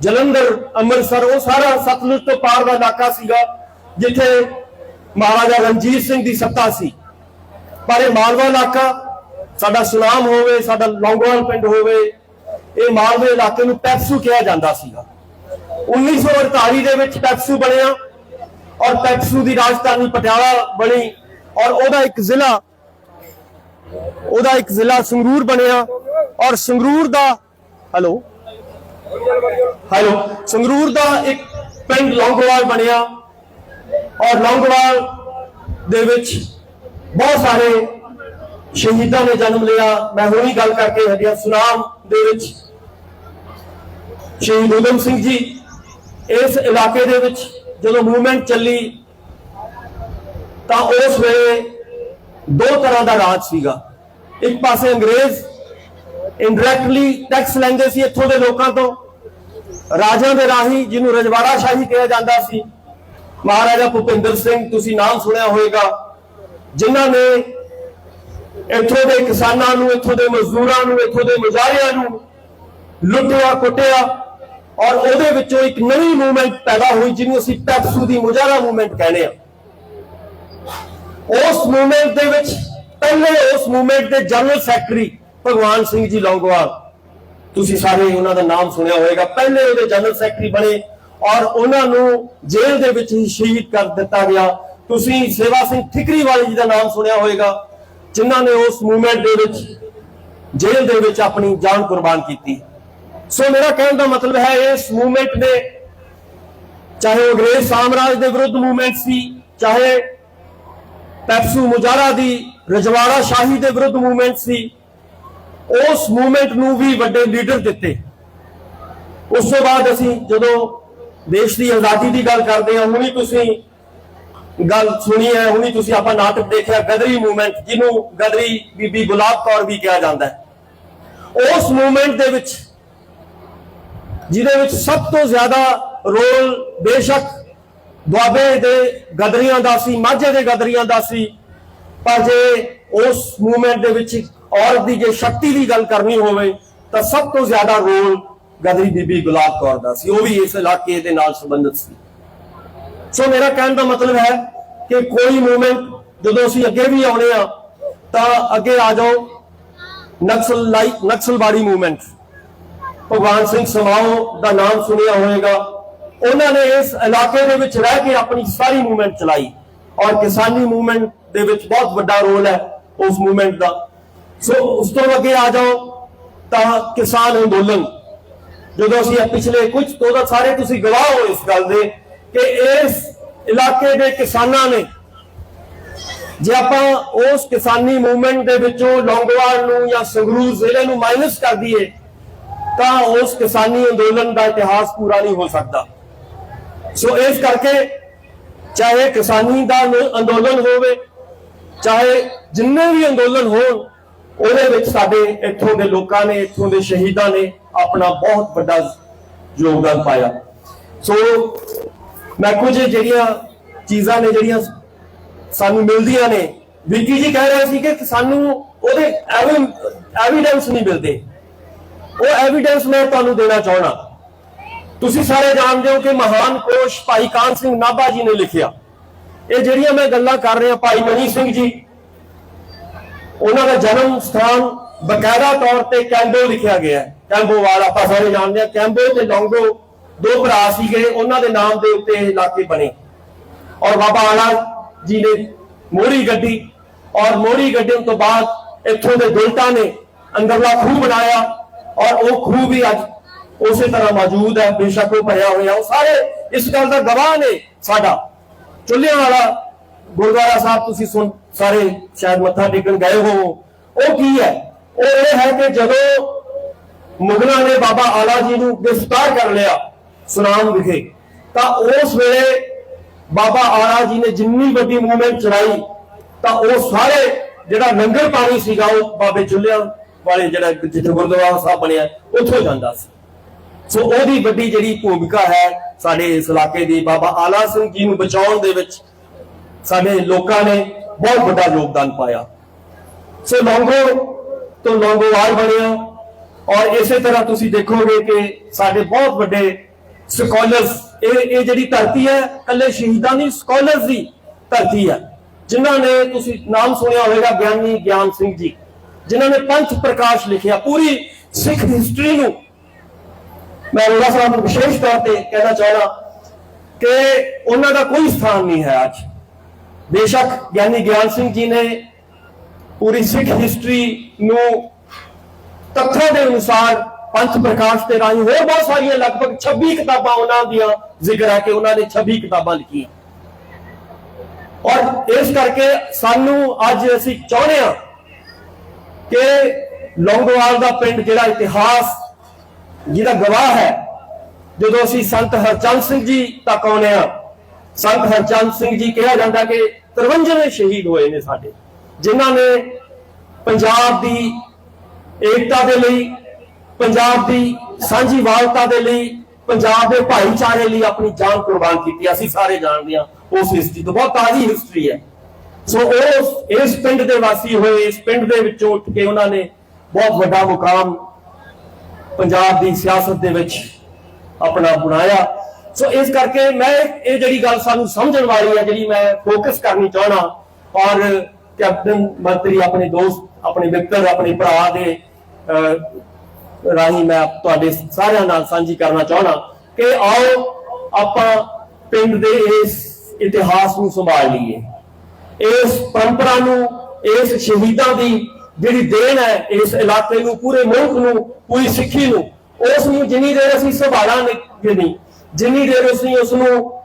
ਜਲੰਧਰ, ਅੰਮ੍ਰਿਤਸਰ, ਉਹ ਸਾਰਾ ਸਤਲੁਜ ਤੋਂ ਪਾਰ ਦਾ ਇਲਾਕਾ ਸੀਗਾ, ਜਿੱਥੇ ਮਹਾਰਾਜਾ ਰਣਜੀਤ ਸਿੰਘ ਦੀ ਸੱਤਾ ਸੀ। ਪਰ ਇਹ ਮਾਲਵਾ ਇਲਾਕਾ ਸਾਡਾ ਸੁਨਾਮ ਹੋਵੇ, ਸਾਡਾ ਲੌਂਗੋਵਾਲ ਪਿੰਡ ਹੋਵੇ, ਇਹ ਮਾਲਵੇ ਇਲਾਕੇ ਨੂੰ ਪੈਪਸੂ ਕਿਹਾ ਜਾਂਦਾ ਸੀਗਾ। 1948 ਦੇ ਵਿੱਚ ਪੈਪਸੂ ਬਣਿਆ ਔਰ ਪੈਪਸੂ ਦੀ ਰਾਜਧਾਨੀ ਪਟਿਆਲਾ ਬਣੀ ਔਰ ਉਹਦਾ ਇੱਕ ਜ਼ਿਲ੍ਹਾ, ਉਹਦਾ ਇੱਕ ਜ਼ਿਲ੍ਹਾ ਸੰਗਰੂਰ ਬਣਿਆ ਔਰ ਸੰਗਰੂਰ ਦਾ, ਹੈਲੋ? ਹੈਲੋ? ਸੰਗਰੂਰ ਦਾ ਇੱਕ ਪਿੰਡ ਲੌਂਗੋਵਾਲ ਬਣਿਆ ਔਰ ਲੌਂਗੋਵਾਲ ਦੇ ਵਿੱਚ ਬਹੁਤ ਸਾਰੇ ਸ਼ਹੀਦਾਂ ਨੇ ਜਨਮ ਲਿਆ। ਮੈਂ ਹੁਣੀ ਗੱਲ ਕਰਕੇ ਹਟਿਆ ਸੁਨਾਮ ਦੇ ਵਿੱਚ ਸ਼ਹੀਦ ਊਧਮ ਸਿੰਘ ਜੀ, ਇਸ ਇਲਾਕੇ ਦੇ ਵਿੱਚ ਜਦੋਂ ਮੂਵਮੈਂਟ ਚੱਲੀ, ਤਾਂ ਉਸ ਵੇਲੇ ਦੋ ਤਰ੍ਹਾਂ ਦਾ ਰਾਜ ਸੀਗਾ। ਇੱਕ ਪਾਸੇ ਅੰਗਰੇਜ਼ ਇਨਡਾਇਰੈਕਟਲੀ ਟੈਕਸ ਲੈਂਦੇ ਸੀ ਇੱਥੋਂ ਦੇ ਲੋਕਾਂ ਤੋਂ। ਰਾਜਾਂ ਦੇ ਰਾਹੀਂ ਜਿਹਨੂੰ ਰਜਵਾੜਾ ਸ਼ਾਹੀ ਕਿਹਾ ਜਾਂਦਾ ਸੀ, ਮਹਾਰਾਜਾ ਭੁਪਿੰਦਰ ਸਿੰਘ, ਤੁਸੀਂ ਨਾਮ ਸੁਣਿਆ ਹੋਵੇਗਾ, ਜਿਨ੍ਹਾਂ ਨੇ ਇੱਥੋਂ ਦੇ ਕਿਸਾਨਾਂ ਨੂੰ, ਇੱਥੋਂ ਦੇ ਮਜ਼ਦੂਰਾਂ ਨੂੰ, ਇੱਥੋਂ ਦੇ ਮੁਜ਼ਾਹਰਿਆਂ ਨੂੰ ਲੁੱਟਿਆ, ਕੁੱਟਿਆ ਔਰ ਉਹਦੇ ਵਿੱਚੋਂ ਇੱਕ ਨਵੀਂ ਮੂਵਮੈਂਟ ਪੈਦਾ ਹੋਈ, ਜਿਹਨੂੰ ਅਸੀਂ ਪੈਪਸੂ ਦੀ ਮੁਜ਼ਾਹਰਾ ਮੂਵਮੈਂਟ ਕਹਿੰਦੇ ਆ ਉਸ ਮੂਵਮੈਂਟ ਦੇ ਵਿੱਚ ਪਹਿਲੇ ਉਸ ਮੂਵਮੈਂਟ ਦੇ ਜਨਰਲ ਸੈਕਟਰੀ ਭਗਵਾਨ ਸਿੰਘ ਜੀ ਲੌਂਗਵਾਲ। ਤੁਸੀਂ ਸਾਰੇ ਉਹਨਾਂ ਦਾ ਨਾਮ ਸੁਣਿਆ ਹੋਵੇਗਾ। ਪਹਿਲੇ ਉਹਦੇ ਜਨਰਲ ਸੈਕਟਰੀ ਬਣੇ ਔਰ ਉਹਨਾਂ ਨੂੰ ਜੇਲ੍ਹ ਦੇ ਵਿੱਚ ਹੀ ਸ਼ਹੀਦ ਕਰ ਦਿੱਤਾ ਗਿਆ। ਤੁਸੀਂ ਸੇਵਾ ਸਿੰਘ ਠਿਕਰੀਵਾਲ ਜੀ ਦਾ ਨਾਮ ਸੁਣਿਆ ਹੋਵੇਗਾ। ਜਿਨ੍ਹਾਂ ਨੇ ਉਸ ਮੂਵਮੈਂਟ ਦੇ ਵਿੱਚ ਜੇਲ੍ਹ ਦੇ ਵਿੱਚ ਆਪਣੀ ਜਾਨ ਕੁਰਬਾਨ ਕੀਤੀ। ਸੋ ਮੇਰਾ ਕਹਿਣ ਦਾ ਮਤਲਬ ਹੈ, ਇਸ ਮੂਵਮੈਂਟ ਨੇ ਚਾਹੇ ਉਹ ਅੰਗਰੇਜ਼ ਸਾਮਰਾਜ ਦੇ ਵਿਰੁੱਧ ਮੂਵਮੈਂਟ ਸੀ, ਚਾਹੇ ਪੈਪਸੂ ਮੁਜਾਰਾ ਦੀ ਰਜਵਾੜਾ ਸ਼ਾਹੀ ਦੇ ਵਿਰੁੱਧ ਮੂਵਮੈਂਟ ਸੀ, ਉਸ ਮੂਵਮੈਂਟ ਨੂੰ ਵੀ ਵੱਡੇ ਲੀਡਰ ਦਿੱਤੇ। ਉਸ ਤੋਂ ਬਾਅਦ ਅਸੀਂ ਜਦੋਂ ਦੇਸ਼ ਦੀ ਆਜ਼ਾਦੀ ਦੀ ਗੱਲ ਕਰਦੇ ਹਾਂ, ਹੁਣੀ ਤੁਸੀਂ ਗੱਲ ਸੁਣੀ ਹੈ, ਹੁਣੀ ਤੁਸੀਂ ਆਪਾਂ ਨਾਟਕ ਦੇਖਿਆ, ਗਦਰੀ ਮੂਵਮੈਂਟ ਜਿਹਨੂੰ ਗਦਰੀ ਬੀਬੀ ਗੁਲਾਬ ਕੌਰ ਵੀ ਕਿਹਾ ਜਾਂਦਾ ਹੈ। ਉਸ ਮੂਵਮੈਂਟ ਦੇ ਵਿੱਚ, ਜਿਹਦੇ ਵਿੱਚ ਸਭ ਤੋਂ ਜ਼ਿਆਦਾ ਰੋਲ ਬੇਸ਼ੱਕ ਦੁਆਬੇ ਦੇ ਗਦਰੀਆਂ ਦਾ ਸੀ, ਮਾਝੇ ਦੇ ਗਦਰੀਆਂ ਦਾ ਸੀ, ਪਰ ਜੇ ਉਸ ਮੂਵਮੈਂਟ ਦੇ ਵਿੱਚ ਔਰਤ ਦੀ ਜੇ ਸ਼ਕਤੀ ਦੀ ਗੱਲ ਕਰਨੀ ਹੋਵੇ, ਤਾਂ ਸਭ ਤੋਂ ਜ਼ਿਆਦਾ ਰੋਲ ਗਦਰੀ ਬੀਬੀ ਗੁਲਾਬ ਕੌਰ ਦਾ ਸੀ। ਉਹ ਵੀ ਇਸ ਇਲਾਕੇ ਦੇ ਨਾਲ ਸੰਬੰਧਿਤ ਸੀ। ਸੋ ਮੇਰਾ ਕਹਿਣ ਦਾ ਮਤਲਬ ਹੈ ਕਿ ਕੋਈ ਮੂਵਮੈਂਟ ਜਦੋਂ ਅਸੀਂ ਅੱਗੇ ਵੀ ਆਉਣੇ ਆ, ਤਾਂ ਅੱਗੇ ਆ ਜਾਓ। ਨਕਸਲ ਲਾਈ ਨਕਸਲਵਾੜੀ ਮੂਵਮੈਂਟ ਭਗਵਾਨ ਸਿੰਘ ਸਮਾਓ ਦਾ ਨਾਮ ਸੁਣਿਆ ਹੋਵੇਗਾ। ਉਹਨਾਂ ਨੇ ਇਸ ਇਲਾਕੇ ਦੇ ਵਿੱਚ ਰਹਿ ਕੇ ਆਪਣੀ ਸਾਰੀ ਮੂਵਮੈਂਟ ਚਲਾਈ। ਔਰ ਕਿਸਾਨੀ ਮੂਵਮੈਂਟ ਦੇ ਵਿੱਚ ਬਹੁਤ ਵੱਡਾ ਰੋਲ ਹੈ ਉਸ ਮੂਵਮੈਂਟ ਦਾ। ਸੋ ਉਸ ਤੋਂ ਅੱਗੇ ਆ ਜਾਓ, ਤਾਂ ਕਿਸਾਨ ਅੰਦੋਲਨ। ਜਦੋਂ ਅਸੀਂ ਪਿਛਲੇ ਕੁਝ ਤੋਂ ਦਾ ਸਾਰੇ ਤੁਸੀਂ ਗਵਾਹ ਹੋ ਇਸ ਗੱਲ ਦੇ। ਕਿ ਇਸ ਇਲਾਕੇ ਦੇ ਕਿਸਾਨਾਂ ਨੇ ਜੇ ਆਪਾਂ ਉਸ ਕਿਸਾਨੀ ਮੂਵਮੈਂਟ ਦੇ ਵਿੱਚੋਂ ਲੌਂਗੋਵਾਲ ਨੂੰ ਜਾਂ ਸੰਗਰੂਰ ਜ਼ਿਲ੍ਹੇ ਨੂੰ ਮਾਈਨਸ ਕਰ ਦਈਏ, ਤਾਂ ਉਸ ਕਿਸਾਨੀ ਅੰਦੋਲਨ ਦਾ ਇਤਿਹਾਸ ਪੂਰਾ ਨਹੀਂ ਹੋ ਸਕਦਾ। ਸੋ ਇਸ ਕਰਕੇ ਚਾਹੇ ਕਿਸਾਨੀ ਦਾ ਅੰਦੋਲਨ ਹੋਵੇ, ਚਾਹੇ ਜਿੰਨੇ ਵੀ ਅੰਦੋਲਨ ਹੋਣ, ਉਹਦੇ ਵਿੱਚ ਸਾਡੇ ਇੱਥੋਂ ਦੇ ਲੋਕਾਂ ਨੇ, ਇੱਥੋਂ ਦੇ ਸ਼ਹੀਦਾਂ ਨੇ ਆਪਣਾ ਬਹੁਤ ਵੱਡਾ ਯੋਗਦਾਨ ਪਾਇਆ। ਸੋ ਮੈਂ ਕੁਝ ਜਿਹੜੀਆਂ ਚੀਜ਼ਾਂ ਨੇ ਜਿਹੜੀਆਂ ਸਾਨੂੰ ਮਿਲਦੀਆਂ ਨੇ, ਵਿੱਕੀ ਜੀ ਕਹਿ ਰਹੇ ਸੀ ਕਿ ਸਾਨੂੰ ਉਹਦੇ ਐਵੀਡੈਂਸ ਨਹੀਂ ਮਿਲਦੇ। ਉਹ ਐਵੀਡੈਂਸ ਮੈਂ ਤੁਹਾਨੂੰ ਦੇਣਾ ਚਾਹਣਾ ਤੁਸੀਂ ਸਾਰੇ ਜਾਣਦੇ ਹੋ ਕਿ ਮਹਾਨ ਕੋਸ਼ ਭਾਈ ਕਾਨ ਸਿੰਘ ਨਾਭਾ ਜੀ ਨੇ ਲਿਖਿਆ। ਇਹ ਜਿਹੜੀਆਂ ਮੈਂ ਗੱਲਾਂ ਕਰ ਰਿਹਾ ਭਾਈ ਮਨੀ ਸਿੰਘ ਜੀ, ਉਹਨਾਂ ਦਾ ਜਨਮ ਸਥਾਨ ਬਕਾਇਦਾ ਤੌਰ ਤੇ ਕੈਂਬੋ ਲਿਖਿਆ ਗਿਆ ਹੈ। ਕੈਂਬੋਵਾਲ ਆਪਾਂ ਸਾਰੇ ਜਾਣਦੇ ਹਾਂ, ਕੈਂਬੋ ਤੇ ਲੌਂਗੋ ਦੋ ਭਰਾ ਸੀਗੇ, ਉਹਨਾਂ ਦੇ ਨਾਮ ਦੇ ਉੱਤੇ ਇਹ ਇਲਾਕੇ ਬਣੇ। ਔਰ ਬਾਬਾ ਆਲਾ ਜੀ ਨੇ ਮੋੜੀ ਗੱਡੀ, ਔਰ ਮੋੜੀ ਗੱਡਣ ਤੋਂ ਬਾਅਦ ਇੱਥੋਂ ਦੇ ਦੁਲਟਾਂ ਨੇ ਅੰਦਰਲਾ ਖੂਹ ਬਣਾਇਆ, ਔਰ ਉਹ ਖੂਹ ਵੀ ਅੱਜ ਉਸੇ ਤਰ੍ਹਾਂ ਮੌਜੂਦ ਹੈ, ਬੇਸ਼ੱਕ ਉਹ ਭਰਿਆ ਹੋਇਆ। ਉਹ ਸਾਰੇ ਇਸ ਗੱਲ ਦਾ ਗਵਾਹ ਨੇ ਸਾਡਾ। ਚੁੱਲ੍ਹਿਆਂ ਵਾਲਾ ਗੁਰਦੁਆਰਾ ਸਾਹਿਬ ਤੁਸੀਂ ਸੁਣ, ਸਾਰੇ ਸ਼ਾਇਦ ਮੱਥਾ ਟੇਕਣ ਗਏ ਹੋ ਉਹ ਕੀ ਹੈ? ਉਹ ਇਹ ਹੈ ਕਿ ਜਦੋਂ ਮੁਗਲਾਂ ਨੇ ਬਾਬਾ ਆਲਾ ਜੀ ਨੂੰ ਗ੍ਰਿਫਤਾਰ ਕਰ ਲਿਆ ਸੁਨਾਮ ਵਿਖੇ। ਤਾਂ ਉਸ ਵੇਲੇ ਬਾਬਾ ਆਲਾ ਜੀ ਨੇ ਜਿੰਨੀ ਵੱਡੀ ਮੂਵਮੈਂਟ ਚਲਾਈ ਤਾਂ ਉਹ ਸਾਰੇ ਜਿਹੜਾ ਲੰਗਰ ਪਾਣੀ ਸੀਗਾ, ਉਹ ਬਾਬੇ ਚੁੱਲ੍ਹਿਆਂ ਵਾਲੇ ਜਿਹੜਾ ਜਿੱਥੇ ਗੁਰਦੁਆਰਾ ਸਾਹਿਬ ਬਣਿਆ, ਉੱਥੋਂ ਜਾਂਦਾ ਸੀ। ਸੋ ਉਹਦੀ ਵੱਡੀ ਜਿਹੜੀ ਭੂਮਿਕਾ ਹੈ ਸਾਡੇ ਇਸ ਇਲਾਕੇ ਦੀ, ਬਾਬਾ ਆਲਾ ਸਿੰਘ ਜੀ ਨੂੰ ਬਚਾਉਣ ਦੇ ਵਿੱਚ ਸਾਡੇ ਲੋਕਾਂ ਨੇ ਬਹੁਤ ਵੱਡਾ ਯੋਗਦਾਨ ਪਾਇਆ। ਸੋ ਲੌਂਗੋ ਤੋਂ ਲੌਂਗੋਵਾਲ ਬਣਿਆ। ਔਰ ਇਸੇ ਤਰ੍ਹਾਂ ਤੁਸੀਂ ਦੇਖੋਗੇ ਕਿ ਸਾਡੇ ਬਹੁਤ ਵੱਡੇ ਸਕਾਲਰਸ ਇਹ ਇਹ ਜਿਹੜੀ ਧਰਤੀ ਹੈ ਕੱਲੇ ਸ਼ਹੀਦਾਂ ਦੀ ਸਕਾਲਰਸ ਦੀ ਧਰਤੀ ਹੈ। ਜਿਨ੍ਹਾਂ ਨੇ, ਤੁਸੀਂ ਨਾਮ ਸੁਣਿਆ ਹੋਵੇਗਾ, ਗਿਆਨੀ ਗਿਆਨ ਸਿੰਘ ਜੀ, ਜਿਨ੍ਹਾਂ ਨੇ ਪੰਥ ਪ੍ਰਕਾਸ਼ ਲਿਖਿਆ, ਪੂਰੀ ਸਿੱਖ ਹਿਸਟਰੀ ਨੂੰ। ਮੈਂ ਅਰੋੜਾ ਸਾਹਿਬ ਨੂੰ ਵਿਸ਼ੇਸ਼ ਤੌਰ ਤੇ ਕਹਿਣਾ ਚਾਹਣਾ ਕਿ ਉਹਨਾਂ ਦਾ ਕੋਈ ਸਥਾਨ ਨਹੀਂ ਹੈ ਅੱਜ। ਬੇਸ਼ੱਕ ਗਿਆਨੀ ਗਿਆਨ ਸਿੰਘ ਜੀ ਨੇ ਪੂਰੀ ਸਿੱਖ ਹਿਸਟਰੀ ਨੂੰ ਤੱਥਾਂ ਦੇ ਅਨੁਸਾਰ ਪੰਥ ਪ੍ਰਕਾਸ਼ ਤੇ ਰਾਹੀਂ ਹੋਰ ਬਹੁਤ ਸਾਰੀਆਂ ਲਗਭਗ 26 ਕਿਤਾਬਾਂ ਉਹਨਾਂ ਦੀਆਂ ਜ਼ਿਕਰ ਹੈ ਕਿ ਉਹਨਾਂ ਨੇ 26 ਕਿਤਾਬਾਂ ਲਿਖੀਆਂ। ਔਰ ਇਸ ਕਰਕੇ ਸਾਨੂੰ ਅੱਜ ਅਸੀਂ ਚਾਹੁੰਦੇ ਹਾਂ ਕਿ ਲੌਂਗੋਵਾਲ ਦਾ ਪਿੰਡ ਜਿਹੜਾ ਇਤਿਹਾਸ, ਜਿਹਦਾ ਗਵਾਹ ਹੈ, ਜਦੋਂ ਅਸੀਂ ਸੰਤ ਹਰਚੰਦ ਸਿੰਘ ਜੀ ਤੱਕ ਆਉਂਦੇ ਹਾਂ, ਸੰਤ ਹਰਚੰਦ ਸਿੰਘ ਜੀ ਕਿਹਾ ਜਾਂਦਾ ਕਿ 53ਵੇਂ ਸ਼ਹੀਦ ਹੋਏ ਨੇ ਸਾਡੇ, ਜਿਨ੍ਹਾਂ ਨੇ ਪੰਜਾਬ ਦੀ ਏਕਤਾ ਦੇ ਲਈ ਪੰਜਾਬ ਦੀ ਸਾਂਝੀ ਵਾਲਤਾ ਦੇ ਲਈ ਪੰਜਾਬ ਦੇ ਭਾਈਚਾਰੇ ਲਈ ਆਪਣੀ ਜਾਨ ਕੁਰਬਾਨ ਕੀਤੀ। ਅਸੀਂ ਸਾਰੇ ਜਾਣਦੇ ਹਾਂ ਉਸ ਹਿਸਟਰੀ ਤੋਂ ਬਹੁਤ ਤਾਜ਼ੀ ਹਿਸਟਰੀ ਹੈ। ਸੋ ਉਸ ਇਸ ਪਿੰਡ ਦੇ ਵਾਸੀ ਹੋਏ ਇਸ ਪਿੰਡ ਦੇ ਵਿੱਚੋਂ ਉੱਠ ਕੇ ਉਹਨਾਂ ਨੇ ਬਹੁਤ ਵੱਡਾ ਮੁਕਾਮ ਪੰਜਾਬ ਦੀ ਸਿਆਸਤ ਦੇ ਵਿੱਚ ਆਪਣਾ ਬਣਾਇਆ। ਸੋ ਇਸ ਕਰਕੇ ਮੈਂ ਇਹ ਜਿਹੜੀ ਗੱਲ ਸਾਨੂੰ ਸਮਝਣ ਵਾਲੀ ਹੈ ਜਿਹੜੀ ਮੈਂ ਫੋਕਸ ਕਰਨੀ ਚਾਹਣਾ ਔਰ ਕੈਪਟਨ ਮੰਤਰੀ ਆਪਣੇ ਦੋਸਤ ਆਪਣੇ ਮਿੱਤਰ ਆਪਣੇ ਭਰਾ ਦੇ ਅਹ, ਰਾਹੀਂ ਮੈਂ ਤੁਹਾਡੇ ਸਾਰਿਆਂ ਨਾਲ ਸਾਂਝੀ ਕਰਨਾ ਚਾਹਣਾ ਕਿ ਆਓ ਆਪਾਂ ਪਿੰਡ ਦੇ ਇਸ ਇਤਿਹਾਸ ਨੂੰ ਸੰਭਾਲ ਲਈਏ। ਇਸ ਪਰੰਪਰਾ ਨੂੰ, ਇਸ ਸ਼ਹੀਦਾਂ ਦੀ ਜਿਹੜੀ ਦੇਣ ਹੈ, ਇਸ ਇਲਾਕੇ ਨੂੰ, ਪੂਰੇ ਮੁਲਕ ਨੂੰ, ਪੂਰੀ ਸਿੱਖੀ ਨੂੰ, ਉਸ ਨੂੰ ਜਿੰਨੀ ਦੇਰ ਅਸੀਂ ਸੰਭਾਲਾਂਗੇ ਨਹੀਂ, ਜਿੰਨੀ ਦੇਰ ਅਸੀਂ ਉਸ ਨੂੰ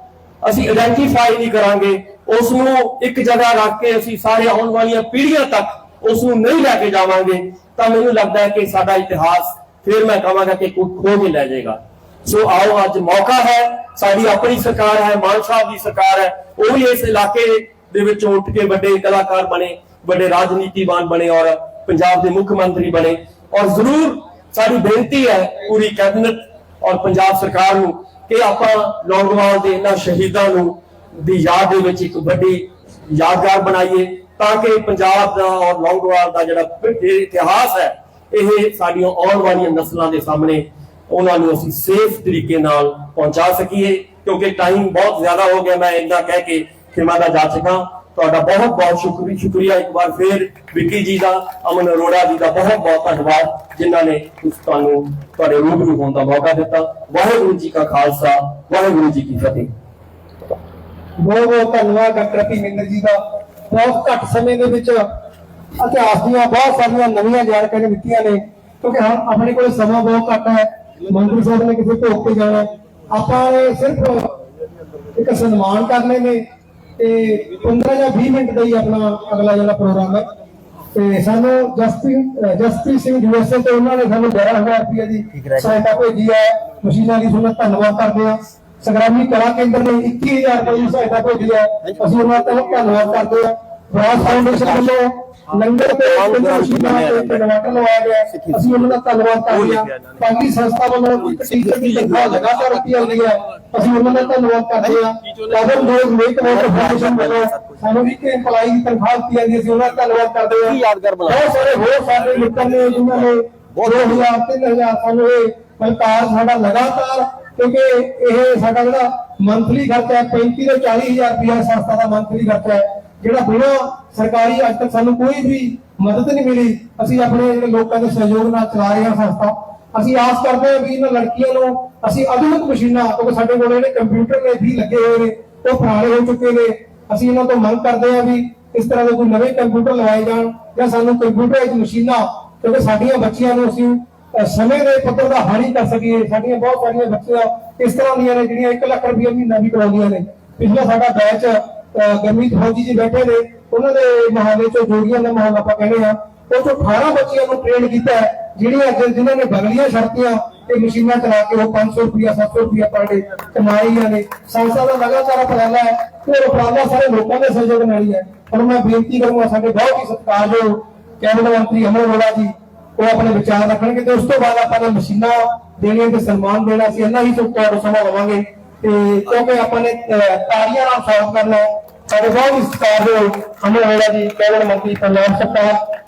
ਅਸੀਂ ਆਇਡੈਂਟੀਫਾਈ ਨਹੀਂ ਕਰਾਂਗੇ, ਉਸ ਨੂੰ ਇੱਕ ਜਗ੍ਹਾ ਰੱਖ ਕੇ ਅਸੀਂ ਸਾਰੇ ਆਉਣ ਵਾਲੀਆਂ ਪੀੜ੍ਹੀਆਂ ਤੱਕ ਉਸ ਨੂੰ ਨਹੀਂ ਲੈ ਕੇ ਜਾਵਾਂਗੇ, ਤਾਂ ਮੈਨੂੰ ਲੱਗਦਾ ਹੈ ਕਿ ਸਾਡਾ ਇਤਿਹਾਸ ਫਿਰ ਮੈਂ ਕਹਾਂਗਾ ਕਿ ਕੋਈ ਖੋ ਕੇ ਲੈ ਜਾਏਗਾ। ਸੋ ਆਓ, ਅੱਜ ਮੌਕਾ ਹੈ। ਸਾਡੀ ਆਪਣੀ ਸਰਕਾਰ ਹੈ, ਮਾਨ ਸਾਹਿਬ ਦੀ ਸਰਕਾਰ ਹੈ। ਉਹ ਵੀ ਇਸ ਇਲਾਕੇ ਦੇ ਵਿੱਚ ਉੱਠ ਕੇ ਵੱਡੇ ਕਲਾਕਾਰ ਬਣੇ, ਵੱਡੇ ਰਾਜਨੀਤੀਵਾਨ ਬਣੇ ਔਰ ਪੰਜਾਬ ਦੇ ਮੁੱਖ ਮੰਤਰੀ ਬਣੇ। ਔਰ ਜ਼ਰੂਰ ਸਾਡੀ ਬੇਨਤੀ ਹੈ ਪੂਰੀ ਕੈਬਨਿਟ ਔਰ ਪੰਜਾਬ ਸਰਕਾਰ ਨੂੰ ਕਿ ਆਪਾਂ ਲੌਂਗਵਾਲ ਦੇ ਇਹਨਾਂ ਸ਼ਹੀਦਾਂ ਨੂੰ ਦੀ ਯਾਦ ਦੇ ਵਿੱਚ ਇੱਕ ਵੱਡੀ ਯਾਦਗਾਰ ਬਣਾਈਏ ਤਾਂ ਕਿ ਪੰਜਾਬ ਦਾ ਔਰ ਲੌਂਗਵਾਲ ਦਾ ਜਿਹੜਾ ਇਤਿਹਾਸ ਹੈ ਇਹ ਸਾਡੀਆਂ ਆਉਣ ਵਾਲੀਆਂ ਨਸਲਾਂ ਦੇ ਸਾਹਮਣੇ ਉਹਨਾਂ ਨੂੰ ਅਸੀਂ ਸੇਫ ਤਰੀਕੇ ਨਾਲ ਪਹੁੰਚਾ ਸਕੀਏ, ਕਿਉਂਕਿ ਟਾਈਮ ਬਹੁਤ ਜ਼ਿਆਦਾ ਹੋ ਗਿਆ, ਮੈਂ ਇੰਨਾ ਕਹਿ ਕੇ ਖਿਮਾ ਦਾ ਜਾ ਚੁੱਕਾ। ਤੁਹਾਡਾ ਬਹੁਤ ਬਹੁਤ ਸ਼ੁਕਰੀ ਸ਼ੁਕਰੀਆ ਇੱਕ ਵਾਰ ਫੇਰ ਵਿੱਕੀ ਜੀ ਦਾ, ਅਮਨ ਅਰੋੜਾ ਜੀ ਦਾ ਬਹੁਤ ਬਹੁਤ ਧੰਨਵਾਦ, ਜਿਨ੍ਹਾਂ ਨੇ ਉਸ ਤੁਹਾਨੂੰ ਤੁਹਾਡੇ ਰੂਬਰੂ ਹੋਣ ਦਾ ਮੌਕਾ ਦਿੱਤਾ। ਵਾਹਿਗੁਰੂ ਜੀ ਕਾ ਖਾਲਸਾ, ਵਾਹਿਗੁਰੂ ਜੀ ਕੀ ਫਤਿਹ। ਬਹੁਤ ਬਹੁਤ ਧੰਨਵਾਦ ਡਾਕਟਰ ਭੀਮਿੰਦਰ ਜੀ ਦਾ। ਬਹੁਤ ਘੱਟ ਸਮੇਂ ਦੇ ਵਿੱਚ ਇਤਿਹਾਸ ਦੀਆਂ ਬਹੁਤ ਸਾਰੀਆਂ ਨਵੀਆਂ ਜਾਣਕਾਰੀਆਂ ਦਿੱਤੀਆਂ ਨੇ ਕਿਉਂਕਿ ਹਾਂ ਆਪਣੇ ਕੋਲ ਸਮਾਂ ਬਹੁਤ ਘੱਟ ਹੈ ਮੰਤਰੀ ਸਾਹਿਬ ਨੇ ਕਿਸੇ ਭੋਗ ਤੇ ਜਾਣਾ। ਆਪਾਂ ਨੇ ਸਿਰਫ ਇੱਕ ਸਨਮਾਨ ਕਰਨੇ ਨੇ ਤੇ 15 ਜਾਂ 20 ਮਿੰਟ ਦਾ ਹੀ ਆਪਣਾ ਅਗਲਾ ਜਿਹੜਾ ਪ੍ਰੋਗਰਾਮ ਹੈ। ਤੇ ਸਾਨੂੰ ਜਸਪ੍ਰੀਤ ਜਸਪ੍ਰੀਤ ਸਿੰਘ ਯੂਐਸਏ ਤੋਂ ਉਹਨਾਂ ਨੇ ਸਾਨੂੰ 12000 ਰੁਪਏ ਦੀ ਸਹਾਇਤਾ ਭੇਜੀ ਹੈ। ਮਸ਼ੀਨਾਂ ਦੀ ਤੁਹਾਨੂੰ ਧੰਨਵਾਦ ਕਰਦੇ ਹਾਂ। ਸੰਗਰਾਮੀ ਕਲਾ ਕੇਂਦਰ ਨੇ 21000 ਰੁਪਏ ਦੀ ਸਹਾਇਤਾ ਭੇਜੀ ਹੈ। ਅਸੀਂ ਉਹਨਾਂ ਦਾ ਧੰਨਵਾਦ ਕਰਦੇ ਹਾਂ। ਵਿਰਾਸ ਫਾਊਂਡੇਸ਼ਨ ਵੱਲੋਂ ਲੰਗਰ ਤੇ ਪਿੰਡ ਮਸ਼ੀਨਾਂ ਤੇ ਇਨਵਰਟਰ ਲਵਾਇਆ ਗਿਆ। ਅਸੀਂ ਉਹਨਾਂ ਦਾ ਧੰਨਵਾਦ ਕਰਦੇ ਹਾਂ। ਪਾਂਗੀ ਸੰਸਥਾ ਵੱਲੋਂ ਇੱਕ ਟੀਚਰ ਦੀ ਤਨਖਾਹ ਲਗਾਤਾਰ ਰੱਖੀ ਜਾਂਦੀ ਹੈ। ਅਸੀਂ ਉਹਨਾਂ ਦਾ ਧੰਨਵਾਦ ਕਰਦੇ ਹਾਂ। ਕਦਮ ਦੋਜ਼ ਮੇਕ ਵਾਟਰ ਫਾਊਂਡੇਸ਼ਨ ਵੱਲੋਂ ਸਾਨੂੰ ਵੀ ਇੱਕ EMPLOYE ਦੀ ਤਨਖਾਹ ਦਿੱਤੀ ਜਾਂਦੀ ਅਸੀਂ ਉਹਨਾਂ ਦਾ ਧੰਨਵਾਦ ਕਰਦੇ ਹਾਂ। ਯਾਦਗਾਰ ਬਣਾ ਬਹੁਤ ਸਾਰੇ ਹੋਰ ਸਾਡੇ ਮਿੱਤਰ ਨੇ ਜਿਨ੍ਹਾਂ ਨੇ 2000 3000 ਸਾਨੂੰ ਇਹ ਮਲਕਾਰ ਸਾਡਾ ਲਗਾਤਾਰ ਕਿਉਂਕਿ ਇਹ ਸਾਡਾ ਜਿਹੜਾ ਮੰਥਲੀ ਖਰਚਾ ਹੈ 35 ਤੋਂ 40000 ਰੁਪਇਆ ਸੰਸਥਾ ਦਾ ਮੰਥਲੀ ਖਰਚਾ ਹੈ। ਜਿਹੜਾ ਬਿਨਾਂ ਸਰਕਾਰੀ ਅੱਜ ਤੱਕ ਸਾਨੂੰ ਕੋਈ ਵੀ ਮਦਦ ਨਹੀਂ ਮਿਲੀ, ਅਸੀਂ ਆਪਣੇ ਜਿਹੜੇ ਲੋਕਾਂ ਦੇ ਸਹਿਯੋਗ ਨਾਲ ਚਲਾ ਰਹੇ ਹਾਂ ਸੰਸਥਾ। ਅਸੀਂ ਆਸ ਕਰਦੇ ਹਾਂ ਵੀ ਇਹਨਾਂ ਲੜਕੀਆਂ ਨੂੰ ਅਸੀਂ ਆਧੁਨਿਕ ਮਸ਼ੀਨਾਂ, ਕਿਉਂਕਿ ਸਾਡੇ ਕੋਲ ਜਿਹੜੇ ਕੰਪਿਊਟਰ ਨੇ ਵੀ ਲੱਗੇ ਹੋਏ ਨੇ, ਉਹ ਪੁਰਾਣੇ ਹੋ ਚੁੱਕੇ ਨੇ। ਅਸੀਂ ਇਹਨਾਂ ਤੋਂ ਮੰਗ ਕਰਦੇ ਹਾਂ ਵੀ ਇਸ ਤਰ੍ਹਾਂ ਦੇ ਕੋਈ ਨਵੇਂ ਕੰਪਿਊਟਰ ਲਗਾਏ ਜਾਣ ਜਾਂ ਸਾਨੂੰ ਕੰਪਿਊਟਰਾਈਜ਼ ਮਸ਼ੀਨਾਂ, ਕਿਉਂਕਿ ਸਾਡੀਆਂ ਬੱਚੀਆਂ ਨੂੰ ਅਸੀਂ ਸਮੇਂ ਦੇ ਪੱਧਰ ਦਾ ਹਾਨੀ ਕਰ ਸਕੀਏ। ਸਾਡੀਆਂ ਬਹੁਤ ਸਾਰੀਆਂ ਬੱਚੀਆਂ ਇਸ ਤਰ੍ਹਾਂ ਦੀਆਂ ਨੇ ਜਿਹੜੀਆਂ 1 ਲੱਖ ਰੁਪਏ ਮਹੀਨਾ ਵੀ ਕਰਾਉਂਦੀਆਂ ਨੇ। ਪਿਛਲਾ ਸਾਡਾ ਬੈਚ ਗਰਮੀਤ ਫੌਜੀ ਜੀ ਬੈਠੇ ਨੇ, ਉਹਨਾਂ ਦੇ ਮਹੱਲੇ ਚੋਂ ਜੋੜੀਆਂ ਦਾ ਮਾਹੌਲ ਆਪਾਂ ਕਹਿੰਦੇ ਆ ਉਹ ਚੋਂ 18 ਬੱਚਿਆਂ ਨੂੰ ਟ੍ਰੇਨ ਕੀਤਾ ਜਿਹੜੀਆਂ ਅੱਜ ਜਿਨ੍ਹਾਂ ਨੇ ਬਗਲੀਆਂ ਛੜਤੀਆਂ ਤੇ ਮਸ਼ੀਨਾਂ ਚਲਾ ਕੇ ਉਹ 500 ਰੁਪਿਆ 700 ਰੁਪਿਆ ਪਰ ਡੇ ਕਮਾਈਆਂ ਨੇ। ਸੰਸਥਾ ਦਾ ਲਗਾਤਾਰ ਉਪਰਾਲਾ ਹੈ, ਤੇ ਉਪਰਾਲਾ ਸਾਰੇ ਲੋਕਾਂ ਦੇ ਸਹਿਯੋਗ ਨਾਲ ਹੀ ਹੈ। ਪਰ ਮੈਂ ਬੇਨਤੀ ਕਰੂੰਗਾ ਸਾਡੇ ਬਹੁਤ ਹੀ ਸਤਿਕਾਰਯੋਗ ਕੈਬਨਿਟ ਮੰਤਰੀ ਅਮਰ ਅਰੋੜਾ ਜੀ, ਉਹ ਆਪਣੇ ਵਿਚਾਰ ਰੱਖਣਗੇ ਤੇ ਉਸ ਤੋਂ ਬਾਅਦ ਆਪਾਂ ਨੇ ਮਸ਼ੀਨਾਂ ਦੇਣੀਆਂ ਤੇ ਸਨਮਾਨ ਦੇਣਾ ਸੀ, ਇੰਨਾ ਹੀ ਤੋਂ ਤੁਹਾਡਾ ਸਮਾਂ ਲਵਾਂਗੇ। ਤੇ ਕਿਉਂਕਿ ਆਪਾਂ ਨੇ ਤਾਰੀਆਂ ਨਾਲ ਸੌਲਵ ਕਰਨਾ ਸਾਡੇ ਬਹੁਤ ਵਿਸਤਾਰ ਦੇ ਹਮੇ ਵੇੜਾ ਜੀ ਕੈਬਨ ਮੰਤਰੀ ਪੰਜਾਬ ਸਰਕਾਰ